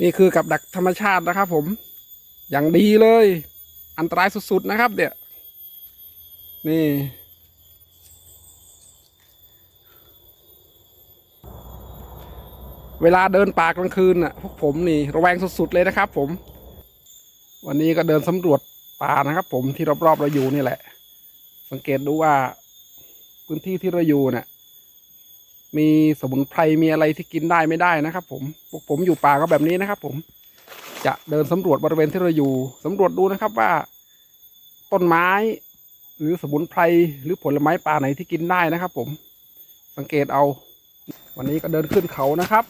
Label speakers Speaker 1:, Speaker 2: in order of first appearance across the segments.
Speaker 1: นี่คือกับดักธรรมชาตินะครับ ผม อย่างดีเลย อันตรายสุดๆนะครับ เนี่ย นี่ เวลาเดินป่ากลางคืนน่ะ พวกผมนี่ระแวงสุดๆเลยนะครับ ผม วันนี้ก็เดินสำรวจป่านะครับ ผมที่รอบๆเราอยู่นี่แหละ สังเกตดูว่าพื้นที่ที่เราอยู่น่ะ มีสมุนไพรมีอะไรที่กินได้ไม่ได้นะครับผมพวกผมอยู่ป่าก็แบบนี้นะครับ ผมจะเดินสำรวจบริเวณที่เราอยู่สำรวจดูนะครับว่า ต้นไม้ หรือสมุนไพรหรือผลไม้ป่าไหนที่กินได้นะครับ ผมสังเกตเอา วันนี้ก็เดินขึ้นเขานะครับ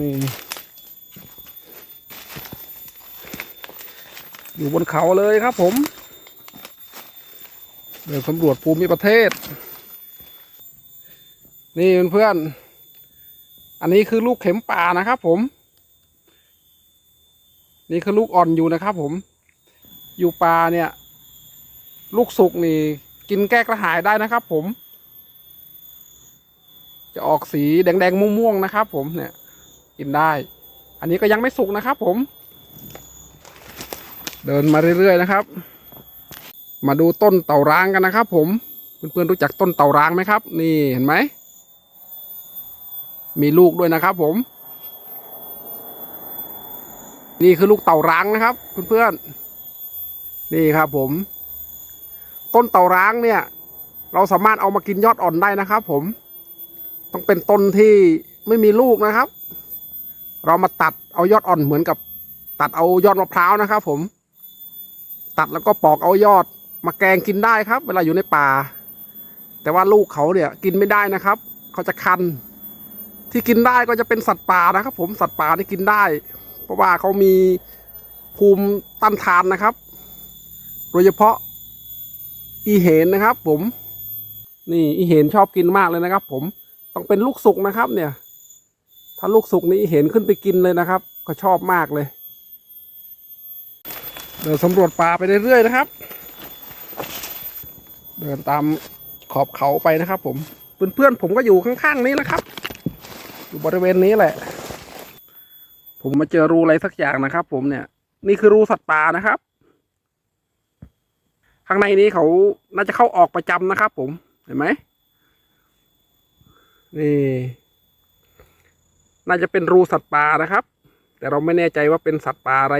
Speaker 1: นี่ อยู่บนเขาเลยครับผม เดินสำรวจภูมิประเทศ นี่เพื่อนๆอันนี้คือลูกเข็มป่านะครับผม นี่คือลูกอ่อนอยู่นะครับผม อยู่ป่าเนี่ย ลูกสุกนี่ กินแก้กระหายได้นะครับผม จะออกสีแดงๆม่วงๆนะครับผมเนี่ย กินได้ อันนี้ก็ยังไม่สุกนะครับผม เดินมาเรื่อยๆนะครับ มาดูต้นเต่าร้างกันนะครับผมเพื่อนๆรู้จักต้นเต่าร้างไหมครับ นี่เห็นไหม มีลูกด้วยนะครับผม นี่คือลูกเต่าร้างนะครับเพื่อนๆนี่ครับผม ต้นเต่าร้างเนี่ย เราสามารถเอามากินยอดอ่อนได้นะครับ ผม ต้องเป็นต้นที่ไม่มีลูกนะครับ เรามาตัดเอายอดอ่อนเหมือนกับ ตัดเอายอดมะพร้าวนะครับ ผม ตัดแล้วก็ปอกเอายอดมาแกงกินได้ครับ เวลาอยู่ในป่า แต่ว่าลูกเขาเนี่ยกินไม่ได้นะครับ เขาจะคัน ที่กินได้ก็จะเป็นสัตว์ป่านะครับ ผมสัตว์ป่าที่กินได้ เพราะว่าเขามีภูมิต้านทานนะครับ โดยเฉพาะอีเห็นนะครับ ผม นี่อีเห็นชอบกินมากเลยนะครับ ผมต้องเป็นลูกสุกนะครับ เนี่ย ถ้าลูกสุกนี่อีเห็นขึ้นไปกินเลยนะครับ ก็ชอบมากเลยเดินสำรวจป่าไปเรื่อยๆนะครับ เดินตามขอบเขาไปนะครับ ผมเพื่อนๆผมก็อยู่ข้างๆนี้นะครับ อยู่บริเวณนี้แหละ ผมมาเจอรูอะไรสักอย่างนะครับ ผมเนี่ย นี่คือรูสัตว์ป่านะครับ ข้างในนี้เขาน่าจะเข้าออกประจำนะครับ ผมเห็นไหมนี่ น่าจะเป็นรูสัตว์ป่านะครับ แต่เราไม่แน่ใจว่าเป็นสัตว์ป่าอะไร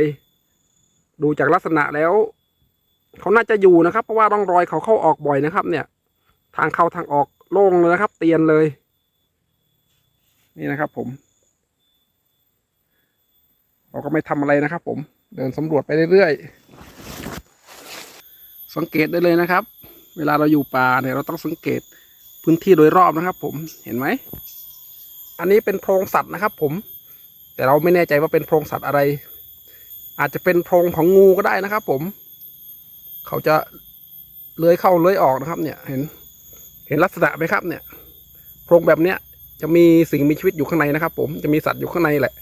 Speaker 1: ดูจากลักษณะแล้ว เขาน่าจะอยู่นะครับ เพราะว่าร่องรอยเขาเข้าออกบ่อยนะครับ เนี่ย ทางเข้าทางออกโล่งเลยนะครับ เตียนเลย นี่นะครับผม เราก็ไม่ทำอะไรนะครับผม เดินสำรวจไปเรื่อยๆ สังเกตได้เลยนะครับ เวลาเราอยู่ป่าเนี่ยเราต้องสังเกตพื้นที่โดยรอบนะครับ ผม เห็นไหม อันนี้เป็นโพรงสัตว์นะครับ ผม แต่เราไม่แน่ใจว่าเป็นโพรงสัตว์อะไร อาจจะเป็นโพรงของงูก็ได้นะครับ ผม เขาจะเลื้อยเข้าเลื้อยออกนะครับ เนี่ย เห็น เห็นลักษณะไหมครับ เนี่ย โพรงแบบเนี้ย จะมีสิ่งมีชีวิตอยู่ข้างในนะครับ ผมจะมีสัตว์อยู่ข้างในแหละ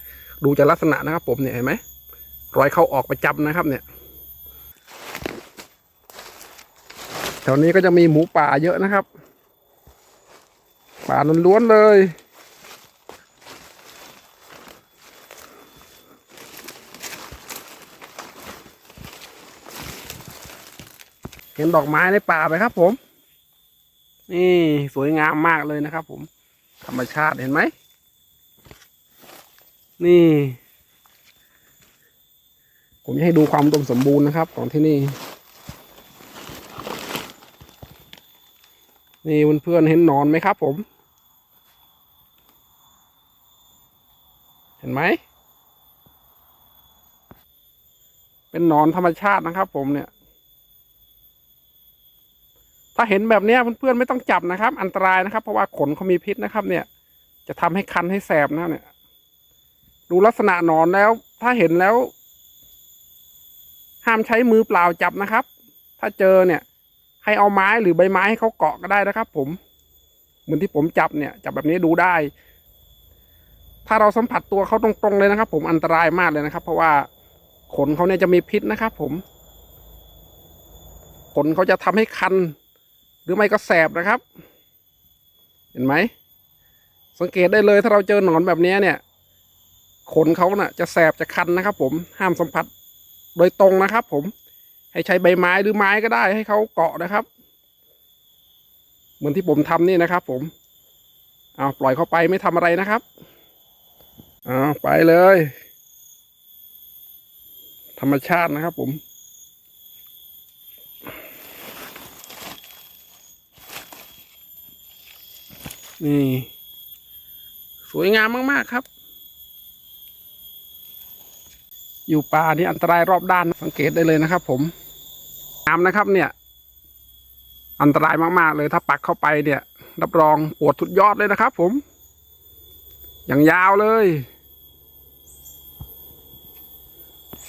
Speaker 1: ดูจากลักษณะนะครับ ผมเนี่ยเห็นไหมรอยเข้าออกประจำนะครับ เนี่ยแถวนี้ก็จะมีหมูป่าเยอะนะครับ ป่าล้วนๆเลยเห็นดอกไม้ในป่าไหมครับผม นี่สวยงามมากเลยนะครับผม ธรรมชาติเห็นไหม นี่ ผมจะให้ดูความอุดมสมบูรณ์นะครับ ของที่นี่ นี่เพื่อนๆเห็นนอนไหมครับผม เห็นไหม เป็นนอนธรรมชาตินะครับผมเนี่ย ถ้าเห็นแบบนี้เพื่อนๆไม่ต้องจับนะครับ อันตรายนะครับ เพราะว่าขนเขามีพิษนะครับ เนี่ย จะทำให้คันให้แสบนะเนี่ย ดูลักษณะหนอนแล้ว ถ้าเห็นแล้ว ห้ามใช้มือเปล่าจับนะครับ ถ้าเจอเนี่ย ให้เอาไม้หรือใบไม้ให้เขาเกาะก็ได้นะครับ ผม เหมือนที่ผมจับเนี่ย จับแบบนี้ดูได้ ถ้าเราสัมผัสตัวเขาตรงๆเลยนะครับ ผมอันตรายมากเลยนะครับ เพราะว่าขนเขาเนี่ยจะมีพิษนะครับ ผม ขนเขาจะทำให้คัน รือไม่ก็แสบนะครับ เห็นไหม สังเกตได้เลยถ้าเราเจอหนอนแบบนี้เนี่ย ขนเขาน่ะ จะแสบจะคันนะครับ ผมห้ามสัมผัสโดยตรงนะครับ ผมให้ใช้ใบไม้หรือไม้ก็ได้ให้เขาเกาะนะครับ เหมือนที่ผมทำนี่นะครับ ผมเอาปล่อยเขาไปไม่ทำอะไรนะครับเอาไปเลย ธรรมชาตินะครับ ผม นี่ สวยงามมาก ๆ ครับ อยู่ป่านี่อันตรายรอบด้านสังเกตได้เลยนะครับ ผมน้ำนะครับ เนี่ย อันตรายมาก ๆ เลยถ้าปักเข้าไปเนี่ย รับรองปวดทุดยอดเลยนะครับ ผม อย่างยาวเลย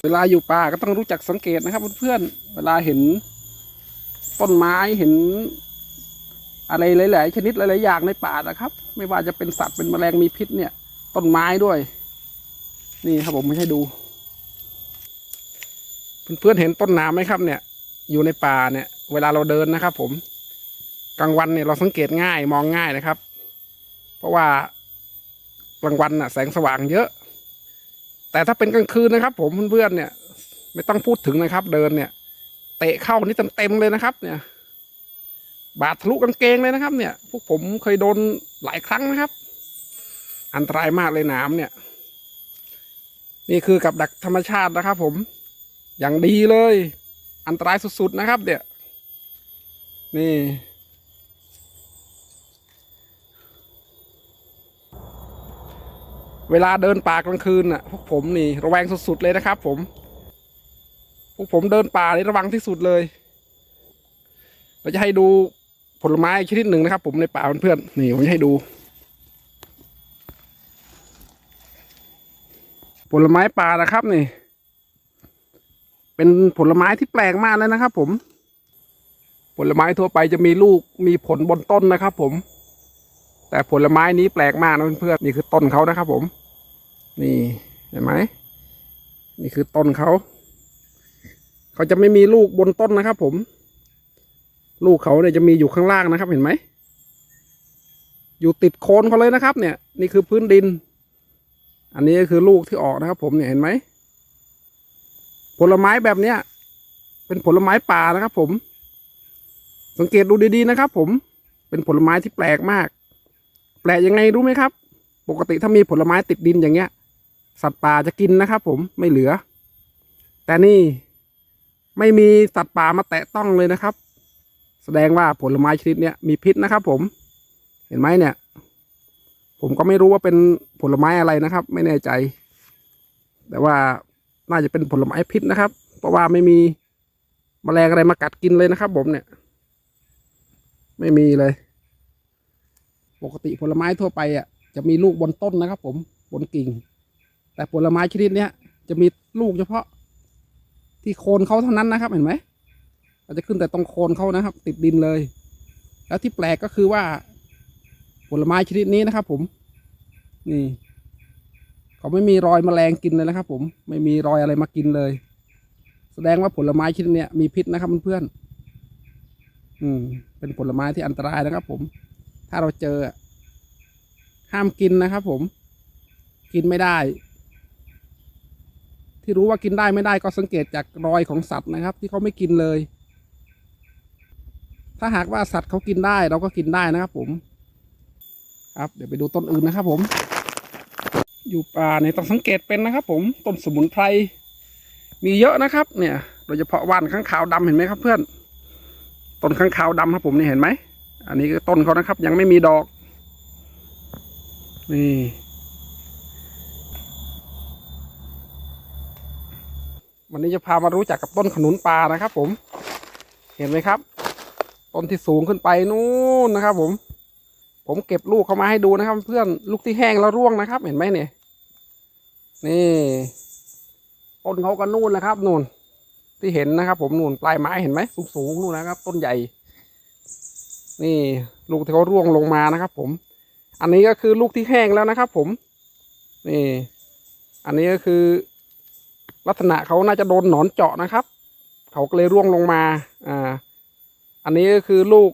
Speaker 1: เวลาอยู่ป่าก็ต้องรู้จักสังเกตนะครับเพื่อนๆเวลาเห็นต้นไม้เห็น อะไรหลาย ๆ ชนิดหลาย ๆ อย่างในป่านะครับ ไม่ว่าจะเป็นสัตว์เป็นแมลงมีพิษเนี่ย ต้นไม้ด้วย นี่ครับผมไม่ให้ดูเพื่อนๆเห็นต้นน้ำไหมครับ เนี่ย อยู่ในป่าเนี่ย เวลาเราเดินนะครับ ผมกลางวันเนี่ยเราสังเกตง่ายมองง่ายนะครับ เพราะว่ากลางวันน่ะ แสงสว่างเยอะ แต่ถ้าเป็นกลางคืนนะครับ ผมเพื่อนๆเนี่ย ไม่ต้องพูดถึงนะครับ เดินเนี่ย เตะเข้านี่เต็มๆเลยนะครับ เนี่ย บาดทะลุกางเกงเลยนะครับ เนี่ย พวกผมเคยโดนหลายครั้งนะครับ อันตรายมากเลยน้ำเนี่ย นี่คือกับดักธรรมชาตินะครับ ผม อย่างดีเลย อันตรายสุดๆนะครับ เนี่ย นี่เวลาเดินป่ากลางคืนน่ะพวกผมนี่ระแวงสุดๆเลยนะครับ ผม พวกผมเดินป่านี่ระวังที่สุดเลย เราจะให้ดู ผลไม้ชนิดหนึ่งนะครับ ผมในป่าเพื่อนๆนี่ผมจะให้ดู ผลไม้ป่านะครับนี่ เป็นผลไม้ที่แปลกมากเลยนะครับ ผม ผลไม้ทั่วไปจะมีลูกมีผลบนต้นนะครับ ผม แต่ผลไม้นี้แปลกมากนะเพื่อนๆนี่คือต้นเขานะครับ ผม นี่เห็นไหมนี่คือต้นเขา เขาจะไม่มีลูกบนต้นนะครับ ผม ลูกเขาเนี่ยจะมีอยู่ข้างล่างนะครับเห็นไหม อยู่ติดโคนเขาเลยนะครับ เนี่ย นี่คือพื้นดิน อันนี้ก็คือลูกที่ออกนะครับ ผมเนี่ยเห็นไหม ผลไม้แบบเนี้ย เป็นผลไม้ป่านะครับ ผม สังเกตดูดีๆนะครับ ผม เป็นผลไม้ที่แปลกมาก แปลกยังไงรู้ไหมครับ ปกติถ้ามีผลไม้ติดดินอย่างเงี้ย สัตว์ป่าจะกินนะครับ ผมไม่เหลือ แต่นี่ไม่มีสัตว์ป่ามาแตะต้องเลยนะครับ แสดงว่าผลไม้ชนิดเนี้ยมีพิษนะครับ ผม เห็นไหมเนี่ย ผมก็ไม่รู้ว่าเป็นผลไม้อะไรนะครับ ไม่แน่ใจ แต่ว่าน่าจะเป็นผลไม้พิษนะครับ เพราะว่าไม่มีแมลงอะไรมากัดกินเลยนะครับ ผมเนี่ย ไม่มีเลย ปกติผลไม้ทั่วไปอะจะมีลูกบนต้นนะครับ ผมบนกิ่ง แต่ผลไม้ชนิดเนี้ยจะมีลูกเฉพาะ ที่โคนเขาเท่านั้นนะครับ เห็นไหม ราจะขึ้นแต่ตรงโคนเขานะครับ ติดดินเลย แล้วที่แปลกก็คือว่า ผลไม้ชนิดนี้นะครับ ผม นี่ เขาไม่มีรอยแมลงกินเลยนะครับ ผม ไม่มีรอยอะไรมากินเลย แสดงว่าผลไม้ชนิดนี้มีพิษนะครับเพื่อนๆอืม เป็นผลไม้ที่อันตรายนะครับ ผม ถ้าเราเจอห้ามกินนะครับ ผม กินไม่ได้ ที่รู้ว่ากินได้ไม่ได้ก็สังเกตจากรอยของสัตว์นะครับ ที่เขาไม่กินเลย ถ้าหากว่าสัตว์เขากินได้เราก็กินได้นะครับผม ครับเดี๋ยวไปดูต้นอื่นนะครับ ผม อยู่ป่าเนี่ยต้องสังเกตเป็นนะครับ ผมต้นสมุนไพรมีเยอะนะครับ เนี่ย โดยเฉพาะว่านข้างขาวดำเห็นไหมครับเพื่อนต้นข้างขาวดำครับผมนี่เห็นไหมอันนี้คือต้นเขานะครับ ยังไม่มีดอก นี่วันนี้จะพามารู้จักกับต้นขนุนป่านะครับ ผม เห็นไหมครับ ต้นที่สูงขึ้นไปนู่นนะครับ ผม ผมเก็บลูกเข้ามาให้ดูนะครับ เพื่อนลูกที่แห้งแล้วร่วงนะครับ เห็นไหมเนี่ยนี่ต้นเขาก็นู่นนะครับนู่นที่เห็นนะครับ ผมนู่นปลายไม้เห็นไหมสูงสูงนู่นนะครับ ต้นใหญ่ นี่ ลูกที่เขาร่วงลงมานะครับ ผม อันนี้ก็คือลูกที่แห้งแล้วนะครับ ผม นี่ อันนี้ก็คือ ลักษณะเขาน่าจะโดนหนอนเจาะนะครับ เขาก็เลยร่วงลงมา อ่า อันนี้ก็คือลูก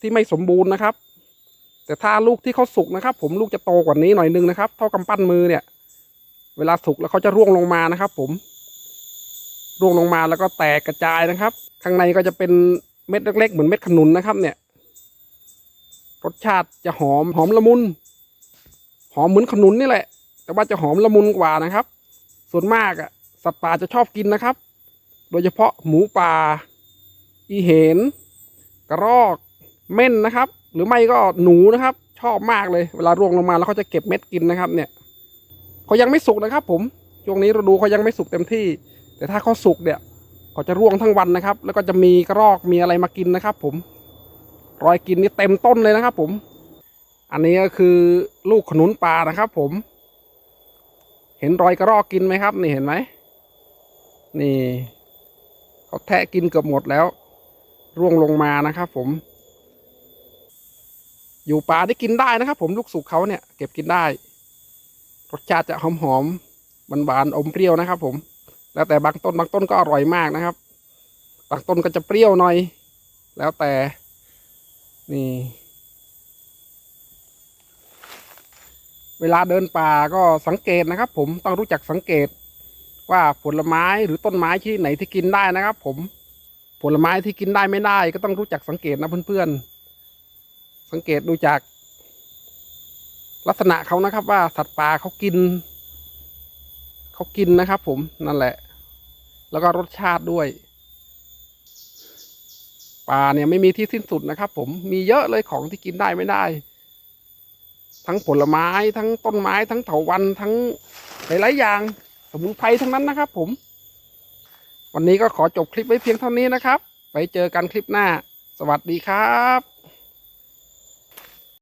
Speaker 1: ที่ไม่สมบูรณ์นะครับ แต่ถ้าลูกที่เขาสุกนะครับ ผมลูกจะโตกว่านี้หน่อยนึงนะครับ เท่ากำปั้นมือเนี่ย เวลาสุกแล้วเขาจะร่วงลงมานะครับ ผม ร่วงลงมาแล้วก็แตกกระจายนะครับ ข้างในก็จะเป็นเม็ดเล็กๆเหมือนเม็ดขนุนนะครับ เนี่ย รสชาติจะหอมหอมละมุนหอมเหมือนขนุนนี่แหละ แต่ว่าจะหอมละมุนกว่านะครับ ส่วนมากอะสัตว์ป่าจะชอบกินนะครับ โดยเฉพาะหมูป่า อีเห็น กระรอกเม่นนะครับ หรือไม่ก็หนูนะครับ ชอบมากเลยเวลาร่วงลงมาแล้วเขาจะเก็บเม็ดกินนะครับ เนี่ยเขายังไม่สุกนะครับ ผมช่วงนี้เราดูเขายังไม่สุกเต็มที่ แต่ถ้าเขาสุกเนี่ยเขาจะร่วงทั้งวันนะครับ แล้วก็จะมีกระรอกมีอะไรมากินนะครับ ผมรอยกินนี่เต็มต้นเลยนะครับ ผม อันนี้ก็คือลูกขนุนป่านะครับ ผม เห็นรอยกระรอกกินไหมครับ นี่เห็นไหมนี่เขาแทะกินเกือบหมดแล้ว ร่วงลงมานะครับผม อยู่ป่าได้กินได้นะครับ ผมลูกสุกเขาเนี่ยเก็บกินได้ รสชาติจะหอมหอมๆหวานๆอมเปรี้ยวนะครับ ผม แล้วแต่บางต้นบางต้นก็อร่อยมากนะครับ บางต้นก็จะเปรี้ยวหน่อย แล้วแต่นี่เวลาเดินป่าก็สังเกตนะครับ ผมต้องรู้จักสังเกตว่าผลไม้หรือต้นไม้ที่ไหนที่กินได้นะครับ ผม ลไม้ที่กินได้ไม่ได้ ก็ต้องรู้จักสังเกตนะเพื่อนๆ สังเกตดูจาก ลักษณะเขานะครับ ว่าสัตว์ป่าเขากินเขากินนะครับ ผมนั่นแหละ แล้วก็รสชาติด้วยป่าเนี่ยไม่มีที่สิ้นสุดนะครับ ผมมีเยอะเลยของที่กินได้ไม่ได้ ทั้งผลไม้ทั้งต้นไม้ ทั้งเถาวันทั้งหลายๆอย่าง สมุนไพรทั้งนั้นนะครับ ผม วันนี้ก็ขอจบคลิปไว้เพียงเท่านี้นะครับไปเจอกันคลิปหน้า สวัสดีครับ